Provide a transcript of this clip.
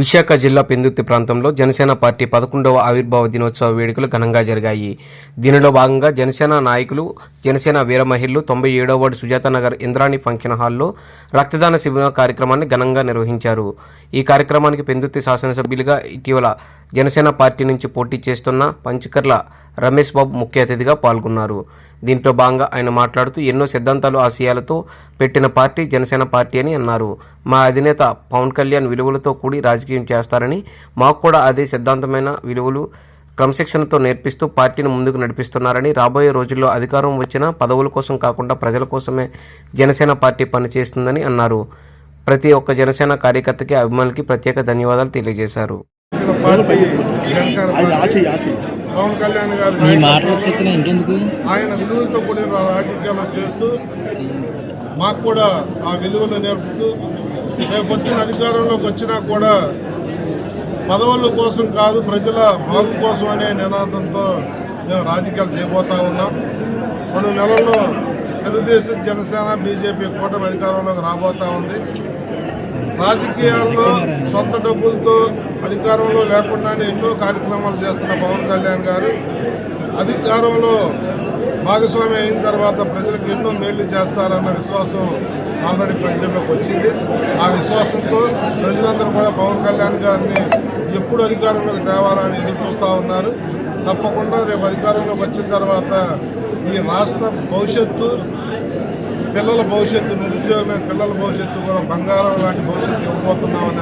విశాఖ జిల్లా పెందుర్తి ప్రాంతంలో జనసేన పార్టీ పదకొండవ ఆవిర్భావ దినోత్సవ వేడుకలు ఘనంగా జరిగాయి. దీనిలో భాగంగా జనసేన నాయకులు జనసేన వీరమహిళలు తొంభై ఏడవ వార్డు సుజాత నగర్ ఇంద్రాణి ఫంక్షన్ హాల్లో రక్తదాన శిబిర కార్యక్రమాన్ని ఘనంగా నిర్వహించారు. ఈ కార్యక్రమానికి పెందుర్తి శాసనసభ్యులుగా ఇటీవల జనసేన పార్టీ నుంచి పోటీ చేస్తున్న పంచకర్ల రమేష్ బాబు ముఖ్య అతిథిగా పాల్గొన్నారు. దీంట్లో భాగంగా ఆయన మాట్లాడుతూ ఎన్నో సిద్ధాంతాలు ఆశయాలతో పెట్టిన పార్టీ జనసేన పార్టీ అని అన్నారు. మా అధినేత పవన్ కళ్యాణ్ విలువలతో కూడి రాజకీయం చేస్తారని మాకు కూడా అదే సిద్ధాంతమైన విలువలు క్రమశిక్షణతో నేర్పిస్తూ పార్టీని ముందుకు నడిపిస్తున్నారని రాబోయే రోజుల్లో అధికారం వచ్చినా పదవుల కోసం కాకుండా ప్రజల కోసమే జనసేన పార్టీ పనిచేస్తుందని అన్నారు. ప్రతి ఒక్క జనసేన కార్యకర్తకి అభిమానులకి ప్రత్యేక ధన్యవాదాలు తెలియజేశారు. పార్టీ జనసేన పవన్ కళ్యాణ్ గారు ఆయన విలువలతో కూడిన రాజకీయాలు చేస్తూ మాకు కూడా ఆ విలువలు నేర్పుతూ రేపు వచ్చిన అధికారంలోకి వచ్చినా కూడా పదవుల కోసం కాదు ప్రజల బాగు కోసం అనే నినాదంతో మేము రాజకీయాలు చేయబోతా ఉన్నాం. కొన్ని నెలల్లో తెలుగుదేశం జనసేన బీజేపీ కూటమి అధికారంలోకి రాబోతా ఉంది. రాజకీయాల్లో సొంత డబ్బులతో అధికారంలో లేకుండానే ఎన్నో కార్యక్రమాలు చేస్తున్న పవన్ కళ్యాణ్ గారు. అధికారంలో భాగస్వామి అయిన తర్వాత ప్రజలకు ఎన్నో మేళ్ళు చేస్తారన్న విశ్వాసం ఆల్రెడీ ప్రజల్లోకి వచ్చింది. ఆ విశ్వాసంతో ప్రజలందరూ కూడా పవన్ కళ్యాణ్ గారిని ఎప్పుడు అధికారంలోకి తేవాలని ఎదురు చూస్తూ ఉన్నారు. తప్పకుండా రేపు అధికారంలోకి వచ్చిన తర్వాత ఈ రాష్ట్ర భవిష్యత్తు పిల్లల భవిష్యత్తు నిరుద్యోగమైన పిల్లల భవిష్యత్తు కూడా బంగారం లాంటి భవిష్యత్తు ఇవ్వబోతున్నామని